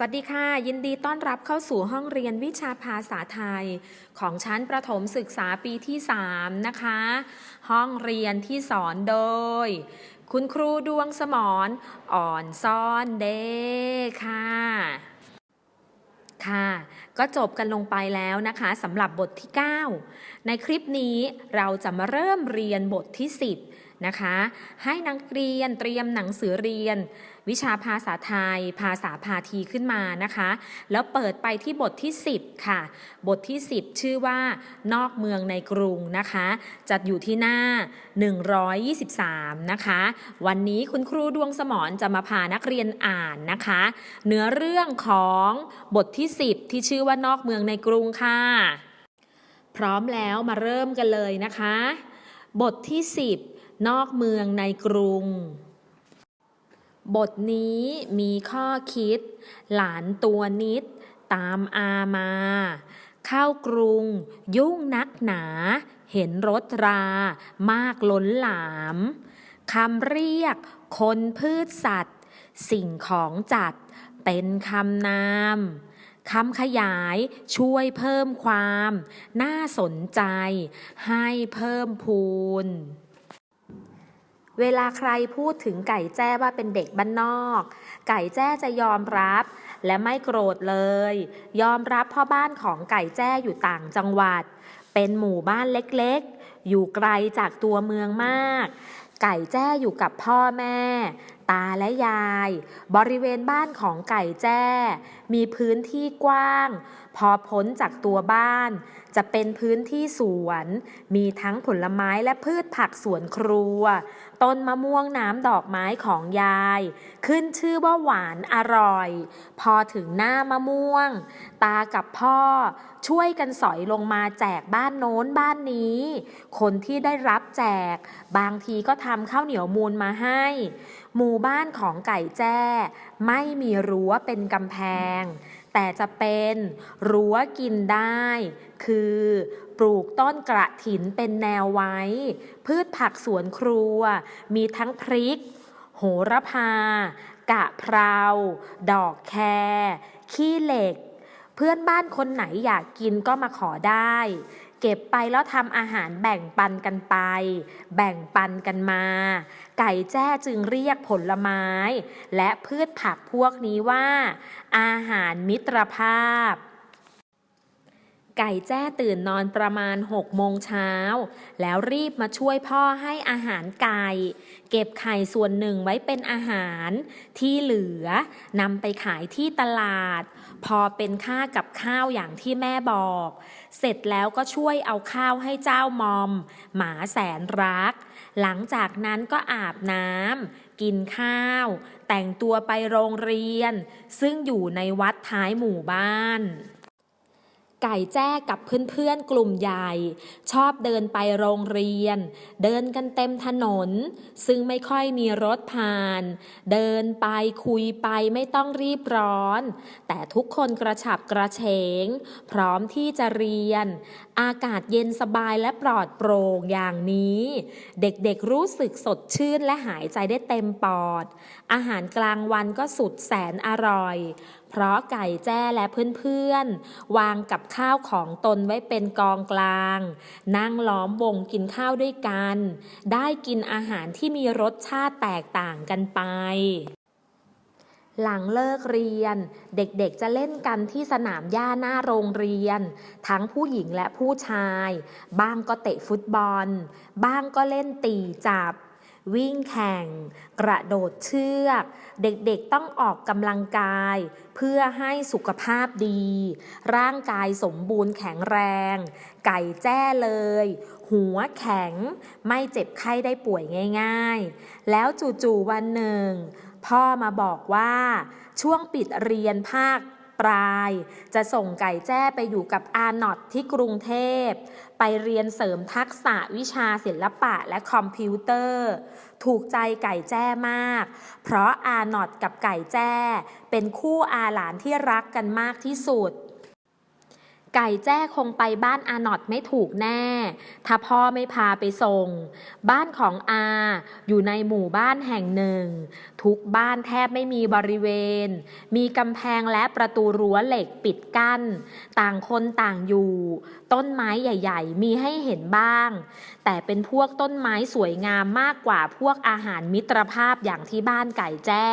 สวัสดีค่ะ ยินดีต้อนรับเข้าสู่ห้องเรียนวิชาภาษาไทย ของชั้นประถมศึกษาปีที่ 3 นะคะ ห้องเรียนที่สอนโดย คุณครูดวงสมรอ่อนซ่อนเดค่ะ ค่ะ ก็จบกันลงไปแล้วนะคะสำหรับบทที่ 9 ในคลิปนี้เราจะมาเริ่มเรียนบทที่ 10 นะคะ ให้นักเรียนเตรียมหนังสือเรียน วิชาภาษาไทย ภาษาพาทีขึ้นมานะคะ แล้วเปิดไปที่บทที่ 10 ค่ะ บทที่ 10 ชื่อว่านอกเมืองในกรุงนะคะ จัดอยู่ที่หน้า 123 นะคะ วันนี้คุณครูดวงสมรจะมาพานักเรียนอ่านนะคะ เนื้อเรื่องของบทที่ 10 ที่ชื่อว่านอกเมืองในกรุงค่ะ พร้อมแล้วมาเริ่มกันเลยนะคะ บทที่ 10 นอกเมืองในกรุง บทนี้มีข้อคิด หลานตัวนิด ตามอามา เข้ากรุง ยุ่งนักหนา เห็นรถรามากล้นหลามคำเรียก คนพืชสัตว์ สิ่งของจัด เป็นคำนามคำขยายช่วยเพิ่มความ น่าสนใจ ให้เพิ่มพูน เวลาใครพูดถึงไก่แจ้ว่าเป็นเด็กบ้านนอก ไก่แจ้จะยอมรับและไม่โกรธเลย ยอมรับพ่อบ้านของไก่แจ้อยู่ต่างจังหวัด เป็นหมู่บ้านเล็กๆ อยู่ไกลจากตัวเมืองมาก ไก่แจ้อยู่กับพ่อแม่ ตาและยาย บริเวณบ้านของไก่แจ้ มีพื้นที่กว้าง พอพ้นจากตัวบ้าน จะเป็นพื้นที่สวน มีทั้งผลไม้และพืชผักสวนครัว ต้นมะม่วงน้ำดอกไม้ของยาย ขึ้นชื่อว่าหวานอร่อย พอถึงหน้ามะม่วง ตากับพ่อช่วยกันสอยลงมาแจกบ้านโน้นบ้านนี้ คนที่ได้รับแจก บางทีก็ทำข้าวเหนียวมูลมาให้ หมู่บ้านของไก่แจ้ ไม่มีรั้วเป็นกำแพง แต่จะเป็นรั้วกินได้ คือปลูกต้นกระถินเป็นแนวไว้ พืชผักสวนครัว มีทั้งพริก โหระพา กะเพรา ดอกแครขี้เหล็ก เพื่อนบ้านคนไหนอยากกินก็มาขอได้ เก็บไปแล้วทำอาหารแบ่งปันกันไป แบ่งปันกันมา ไก่แจ้จึงเรียกผลไม้ และพืชผักพวกนี้ว่า อาหารมิตรภาพ ไก่แจ้ตื่นนอนประมาณ6โมงเช้า แล้วรีบมาช่วยพ่อให้อาหารไก่ เก็บไข่ส่วนหนึ่งไว้เป็นอาหาร ที่เหลือนำไปขายที่ตลาด พอเป็นค่ากับข้าวอย่างที่แม่บอก เสร็จแล้วก็ช่วยเอาข้าวให้เจ้ามอม หมาแสนรัก หลังจากนั้นก็อาบน้ำกินข้าว แต่งตัวไปโรงเรียน ซึ่งอยู่ในวัดท้ายหมู่บ้าน ไก่แจ้กับเพื่อนๆกลุ่มใหญ่ ชอบเดินไปโรงเรียน เดินกันเต็มถนน ซึ่งไม่ค่อยมีรถผ่าน เดินไปคุยไปไม่ต้องรีบร้อน แต่ทุกคนกระฉับกระเฉง พร้อมที่จะเรียน อากาศเย็นสบายและปลอดโปร่งอย่างนี้ เด็กๆรู้สึกสดชื่นและหายใจได้เต็มปอด อาหารกลางวันก็สุดแสนอร่อย เพราะไก่แจ้และเพื่อนๆ วางกับข้าวของตนไว้เป็นกองกลาง นั่งล้อมวงกินข้าวด้วยกัน ได้กินอาหารที่มีรสชาติแตกต่างกันไป หลังเลิกเรียน เด็กๆจะเล่นกันที่สนามหญ้าหน้าโรงเรียน ทั้งผู้หญิงและผู้ชาย บ้างก็เตะฟุตบอล บ้างก็เล่นตีจับ วิ่งแข่ง กระโดดเชือก เด็กๆต้องออกกำลังกาย เพื่อให้สุขภาพดี ร่างกายสมบูรณ์แข็งแรง ไก่แจ้เลย หัวแข็ง ไม่เจ็บไข้ได้ป่วยง่าย ๆ แล้วจู่ๆวันหนึ่ง พ่อมาบอกว่าช่วงปิดเรียนภาคปลาย จะส่งไก่แจ้ไปอยู่กับอาหนอตที่กรุงเทพ ไปเรียนเสริมทักษะวิชาศิลปะและคอมพิวเตอร์ ถูกใจไก่แจ้มาก เพราะอาหนอตกับไก่แจ้ เป็นคู่อาหลานที่รักกันมากที่สุด ไก่แจ้คงไปบ้านอานอตไม่ถูกแน่ ถ้าพ่อไม่พาไปส่ง บ้านของอาอยู่ในหมู่บ้านแห่งหนึ่ง ทุกบ้านแทบไม่มีบริเวณ มีกำแพงและประตูรั้วเหล็กปิดกั้น ต่างคนต่างอยู่ ต้นไม้ใหญ่ ๆ มีให้เห็นบ้าง แต่เป็นพวกต้นไม้สวยงามมากกว่าพวกอาหารมิตรภาพอย่างที่บ้านไก่แจ้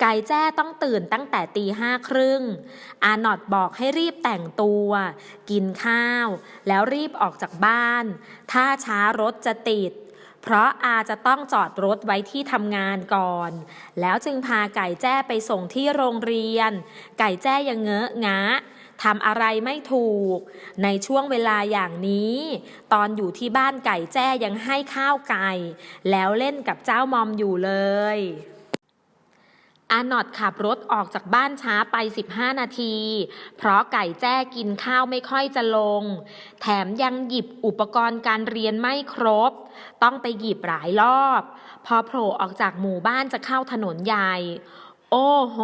ไก่แจ้ต้องตื่นตั้งแต่ตีห้าครึ่ง อาหนอดบอกให้รีบแต่งตัว กินข้าว แล้วรีบออกจากบ้าน ถ้าช้ารถจะติดเพราะอาจะต้องจอดรถไว้ที่ทำงานก่อน แล้วจึงพาไก่แจ้ไปส่งที่โรงเรียน ไก่แจ้ยังเงอะงะ ทำอะไรไม่ถูก ในช่วงเวลาอย่างนี้ ตอนอยู่ที่บ้านไก่แจ้ยังให้ข้าวไก่ แล้วเล่นกับเจ้ามอมอยู่เลยอานอดขับรถออกจากบ้านช้าไป 15 นาที เพราะไก่แจ้กินข้าวไม่ค่อยจะลง แถมยังหยิบอุปกรณ์การเรียนไม่ครบ ต้องไปหยิบหลายรอบ พอโผล่ออกจากหมู่บ้านจะเข้าถนนใหญ่ โอ้โห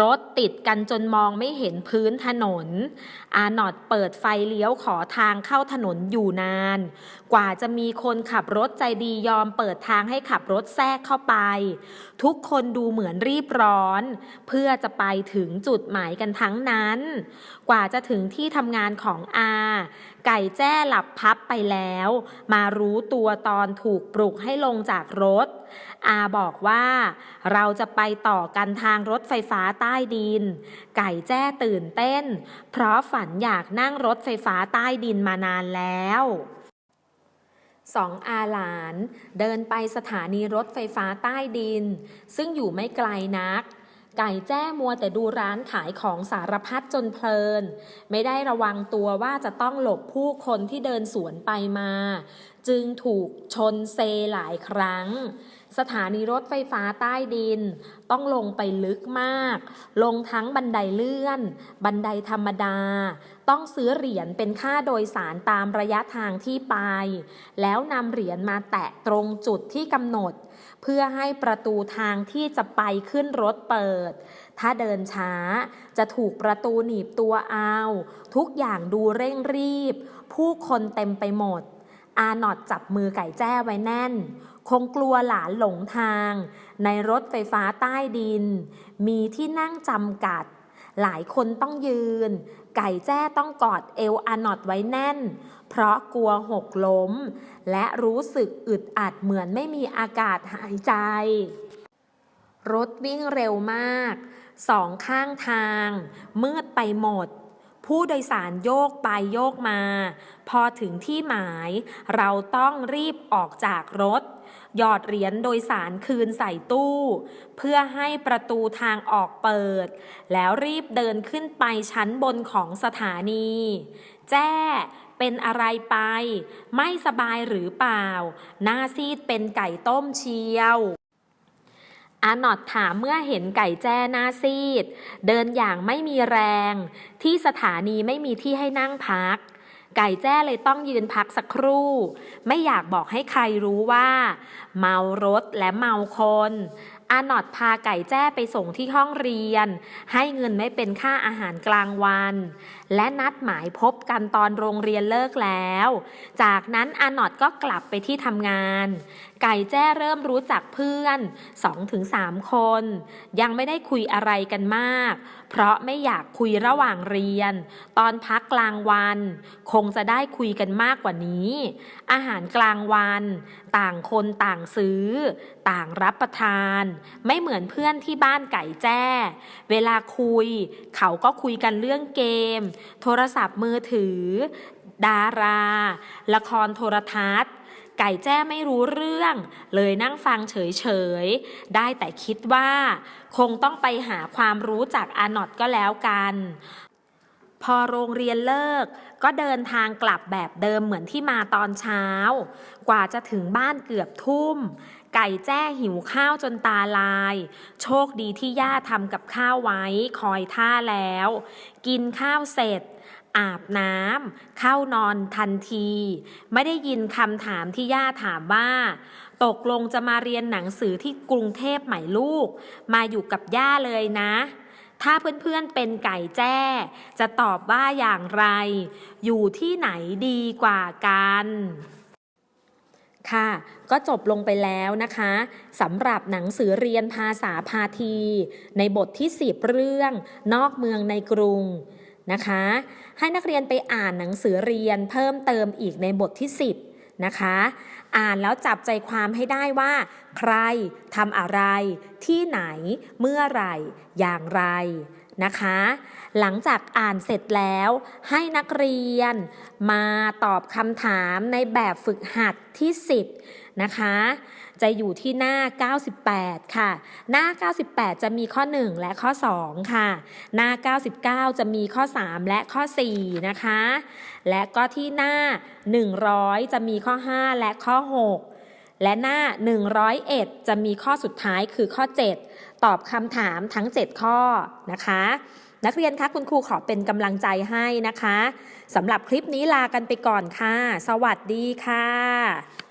รถติดกันจนมองไม่เห็นพื้นถนน อาหนอดเปิดไฟเลี้ยวขอทางเข้าถนนอยู่นาน กว่าจะมีคนขับรถใจดียอมเปิดทางให้ขับรถแทรกเข้าไป ทุกคนดูเหมือนรีบร้อน เพื่อจะไปถึงจุดหมายกันทั้งนั้น กว่าจะถึงที่ทำงานของอา ไก่แจ้หลับพับไปแล้ว มารู้ตัวตอนถูกปลุกให้ลงจากรถอาบอกว่าเราจะไปต่อกันทางรถไฟฟ้าใต้ดิน ไก่แจ้ตื่นเต้น เพราะฝันอยากนั่งรถไฟฟ้าใต้ดินมานานแล้วสองอาหลานเดินไปสถานีรถไฟฟ้าใต้ดิน ซึ่งอยู่ไม่ไกลนัก ไก่แจ้มัวแต่ดูร้านขายของสารพัดจนเพลิน ไม่ได้ระวังตัวว่าจะต้องหลบผู้คนที่เดินสวนไปมา จึงถูกชนเซหลายครั้ง สถานีรถไฟฟ้าใต้ดิน ต้องลงไปลึกมาก ลงทั้งบันไดเลื่อน บันไดธรรมดา ต้องซื้อเหรียญเป็นค่าโดยสารตามระยะทางที่ไป แล้วนำเหรียญมาแตะตรงจุดที่กำหนด เพื่อให้ประตูทางที่จะไปขึ้นรถเปิด ถ้าเดินช้าจะถูกประตูหนีบตัวเอา ทุกอย่างดูเร่งรีบ ผู้คนเต็มไปหมด อาหนอดจับมือไก่แจ้ไว้แน่น คงกลัวหลานหลงทาง ในรถไฟฟ้าใต้ดิน มีที่นั่งจำกัด หลายคนต้องยืน ไก่แจ้ต้องกอดเอวอาหนอดไว้แน่น เพราะกลัวหกล้ม และรู้สึกอึดอัดเหมือนไม่มีอากาศหายใจ รถวิ่งเร็วมาก สองข้างทาง มืดไปหมด ผู้โดยสารโยกไปโยกมา พอถึงที่หมาย เราต้องรีบออกจากรถ หยอดเหรียญโดยสารคืนใส่ตู้ เพื่อให้ประตูทางออกเปิด แล้วรีบเดินขึ้นไปชั้นบนของสถานี แจ้เป็นอะไรไป ไม่สบายหรือเปล่า หน้าซีดเป็นไก่ต้มเชียว อานอดถามเมื่อเห็นไก่แจ้หน้าซีด เดินอย่างไม่มีแรง ที่สถานีไม่มีที่ให้นั่งพัก ไก่แจ้เลยต้องยืนพักสักครู่ ไม่อยากบอกให้ใครรู้ว่า เมารถและเมาคน อานอดพาไก่แจ้ไปส่งที่ห้องเรียน ให้เงินไม่เป็นค่าอาหารกลางวัน และนัดหมายพบกันตอนโรงเรียนเลิกแล้ว จากนั้นอานอดก็กลับไปที่ทำงาน ไก่แจ้เริ่มรู้จักเพื่อน 2-3 คน ยังไม่ได้คุยอะไรกันมาก เพราะไม่อยากคุยระหว่างเรียน ตอนพักกลางวัน คงจะได้คุยกันมากกว่านี้ อาหารกลางวัน ต่างคนต่างซื้อ ต่างรับประทานไม่เหมือนเพื่อนที่บ้านไก่แจ้ เวลาคุย เขาก็คุยกันเรื่องเกม โทรศัพท์มือถือ ดารา ละครโทรทัศน์ ไก่แจ้ไม่รู้เรื่อง เลยนั่งฟังเฉยๆ ได้แต่คิดว่า คงต้องไปหาความรู้จากอานอดก็แล้วกันพอโรงเรียนเลิกก็เดินทางกลับแบบเดิมเหมือนที่มาตอนเช้า กว่าจะถึงบ้านเกือบทุ่ม ไก่แจ้หิวข้าวจนตาลาย โชคดีที่ย่าทำกับข้าวไว้ คอยท่าแล้ว กินข้าวเสร็จ อาบน้ำเข้านอนทันที ไม่ได้ยินคำถามที่ย่าถามว่า ตกลงจะมาเรียนหนังสือที่กรุงเทพไหมลูก มาอยู่กับย่าเลยนะถ้าเพื่อนๆเป็นไก่แจ้ จะตอบว่าอย่างไร อยู่ที่ไหนดีกว่ากัน ค่ะ ก็จบลงไปแล้วนะคะสำหรับหนังสือเรียนภาษาพาที ในบทที่ 10 เรื่องนอกเมืองในกรุงนะคะ ให้นักเรียนไปอ่านหนังสือเรียนเพิ่มเติมอีกในบทที่ 10 นะคะ อ่านแล้วจับใจความให้ได้ว่า ใครทำอะไร ที่ไหน เมื่อไหร่อย่างไรนะคะ หลังจากอ่านเสร็จแล้วให้นักเรียนมาตอบคำถามในแบบฝึกหัดที่ 10 นะคะ จะอยู่ที่หน้า 98 ค่ะ หน้า 98 จะมีข้อ 1 และข้อ 2 ค่ะ หน้า 99 จะมีข้อ 3 และข้อ 4 นะคะ และก็ที่หน้า 100 จะมีข้อ 5 และข้อ 6และหน้า 101 จะมีข้อสุดท้ายคือข้อ 7 ตอบคำถามทั้ง 7 ข้อนะคะ นักเรียนคะคุณครูขอเป็นกำลังใจให้นะคะสำหรับคลิปนี้ลากันไปก่อนค่ะ สวัสดีค่ะ